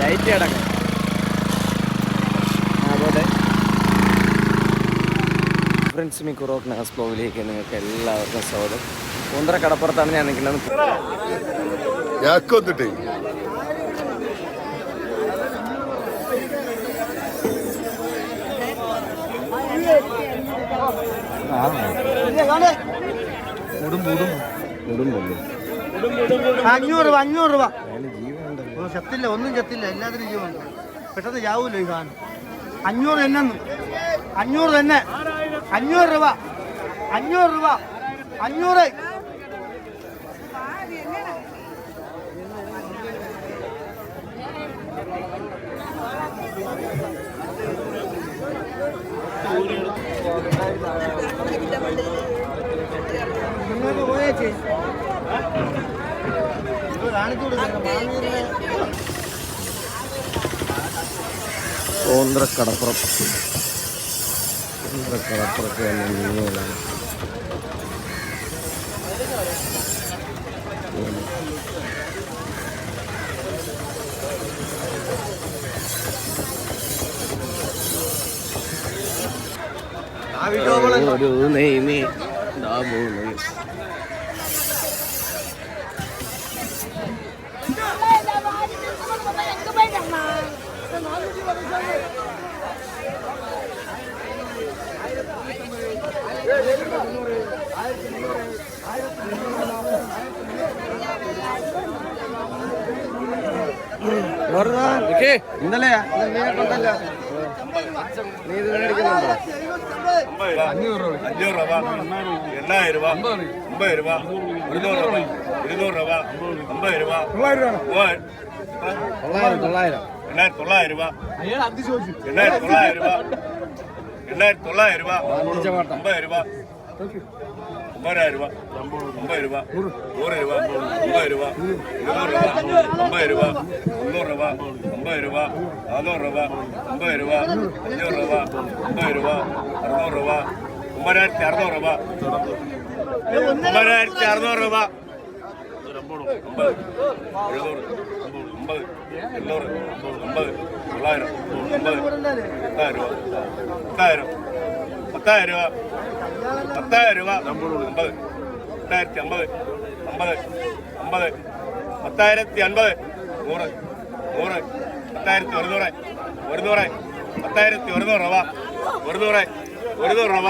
Light അടക്കം അതുപോലെ friends മി കുറോക്ക് നാസ് ബ്ലോഗിലേക്ക് നിങ്ങൾക്ക് എല്ലാവർക്കും സ്വാഗതം. പൂന്തറ കടപ്പുറത്താണ് ഞാൻ നിൽക്കുന്നത്. ഞാക്കൊന്നിട്ടേ അഞ്ഞൂറ് രൂപ അഞ്ഞൂറ് രൂപ. ചത്തില്ല ഒന്നും ചത്തില്ല. എല്ലാത്തിനും ജീവനുണ്ട്. പെട്ടെന്ന് ചാവൂല്ലോ ഈ സാധനം? അഞ്ഞൂറ് തന്നെ അഞ്ഞൂറ് തന്നെ. അഞ്ഞൂറ് രൂപ. അഞ്ഞൂറ് രൂപ. അഞ്ഞൂറ്. നിങ്ങൾക്ക് പോയേച്ചേ ഇത് കാണിച്ചു കൊടുക്കണം മാങ്ങയുടെ പൂന്തറ കടപ്പുറം പൂന്തറ കടപ്പുറത്ത് തന്നെ മീനുകളാണ് ഒരു നെയ്മീൻ வருதா இந்தலையா இந்த மேலே கொண்டல்ல നീ ഇത് മേടിക്കുന്നുണ്ടോ രൂപ അഞ്ഞൂറ് രൂപ എണ്ണായിരം രൂപ അമ്പത് രൂപ ഇരുന്നൂറ് രൂപ ഇരുന്നൂറ് രൂപ അമ്പത് രൂപ തൊള്ളായിരം തൊള്ളായിരം എണ്ണായിരത്തി രൂപ എണ്ണായിരത്തി തൊള്ളായിരം രൂപ എണ്ണായിരത്തി തൊള്ളായിരം രൂപ അമ്പത് രൂപ ഒമ്പതിനായിരം രൂപ അമ്പത് രൂപ നൂറ് രൂപ അമ്പത് രൂപ ഇരുന്നൂറ് രൂപ അമ്പത് രൂപ മുന്നൂറ് രൂപ അമ്പത് രൂപ നാനൂറ് രൂപ അമ്പത് രൂപ അഞ്ഞൂറ് രൂപ അമ്പത് രൂപ അറുന്നൂറ് രൂപ ഒമ്പതിനായിരത്തി അറുന്നൂറ് രൂപ. ഒമ്പതിനായിരത്തി അറുന്നൂറ് രൂപ. പത്തായിരം രൂപ പത്തായിരം പത്തായിരം രൂപ പത്തായിരം രൂപ അമ്പത് പത്തായിരത്തി അമ്പത് അമ്പത് അമ്പത് പത്തായിരത്തി അൻപത് നൂറ്. നൂറ് പത്തായിരത്തി ഒരുന്നൂറ് ഒരുന്നൂറ് പത്തായിരത്തി ഒരുന്നൂറ് രൂപ ഒരുന്നൂറ് ഒരുന്നൂറ് രൂപ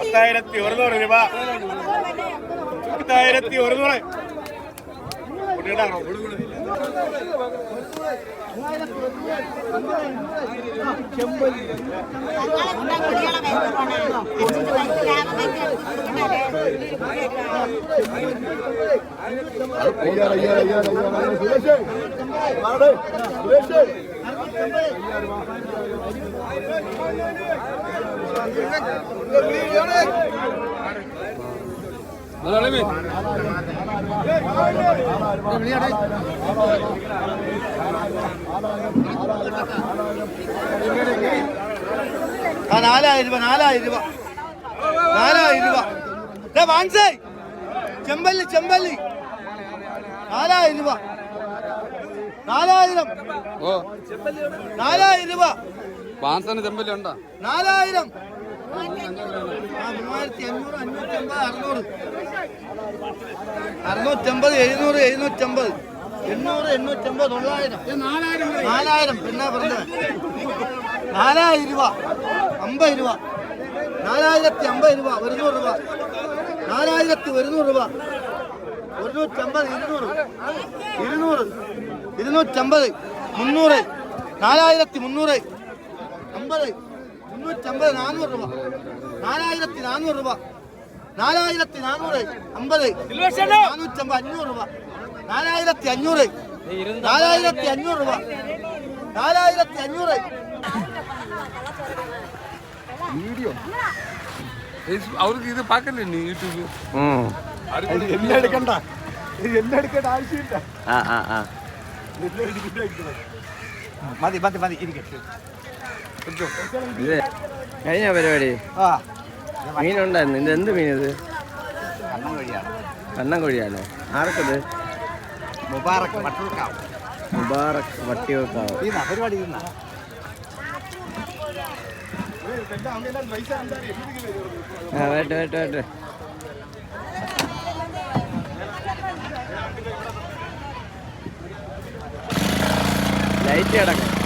പത്തായിരത്തി ഒരുന്നൂറ് രൂപ പത്തായിരത്തി ഒരുന്നൂറ്. കുട്ടിയുടെ ആ നാലായിരം രൂപ നാലായിരം രൂപ. നാലായിരം രൂപ. ദേ വാൻസേ. ചെമ്പല്ലി ചെമ്പല്ലി. നാലായിരം രൂപ. നാലായിരം. ഓ. നാലായിരം രൂപ. ചെമ്പല്ലി ഉണ്ടോ? നാലായിരം. മൂവായിരത്തി അഞ്ഞൂറ് അഞ്ഞൂറ്റമ്പത് അറുന്നൂറ്. അറുന്നൂറ്റമ്പത് എഴുന്നൂറ് എഴുന്നൂറ്റമ്പത്. എണ്ണൂറ് എണ്ണൂറ്റമ്പത് തൊള്ളായിരം. നാലായിരം പിന്നെ പറഞ്ഞത്? നാലായിരം രൂപ. അമ്പത് രൂപ. നാലായിരത്തി അമ്പത് രൂപ. ഒരുന്നൂറ് രൂപ. നാലായിരത്തി ഒരുന്നൂറ് രൂപ. ഒരുന്നൂറ്റമ്പത് ഇരുന്നൂറ്. ഇരുന്നൂറ്. ഇരുന്നൂറ്റമ്പത്. മുന്നൂറ്. നാലായിരത്തി മുന്നൂറ്. അമ്പത്. മുന്നൂറ്റമ്പത് നാനൂറ് രൂപ. നാലായിരത്തി നാനൂറ് രൂപ നാലായിരത്തി നാനൂറ് അമ്പത് നാനൂറ്റമ്പത് അഞ്ഞൂറ് രൂപ. നാലായിരത്തി അഞ്ഞൂറ് നാലായിരത്തി അഞ്ഞൂറ് രൂപ. നാലായിരത്തി അഞ്ഞൂറ് വീഡിയോ അവർക്ക് ഇത് പാക്കല്ലേ നീ യൂട്യൂബ് എല്ലാം എടുക്കണ്ട. എല്ലാം എടുക്കേണ്ട ആവശ്യമില്ല. ആ ആ ആ. മതി മതി മതി ഇരിക്കട്ടെ കഴിഞ്ഞ പരിപാടി? മീനുണ്ടായിരുന്നു. ഇത് എന്ത് മീൻ ഇത്? ആർക്കത്? മുബാറക് വട്ടൂർക്കാവ് മുബാറക് വട്ടിയൂർക്കാവ്. പരിപാടി ആ വേട്ടെ വേട്ടെ വേട്ടെ ലൈറ്റ് കിടക്കാം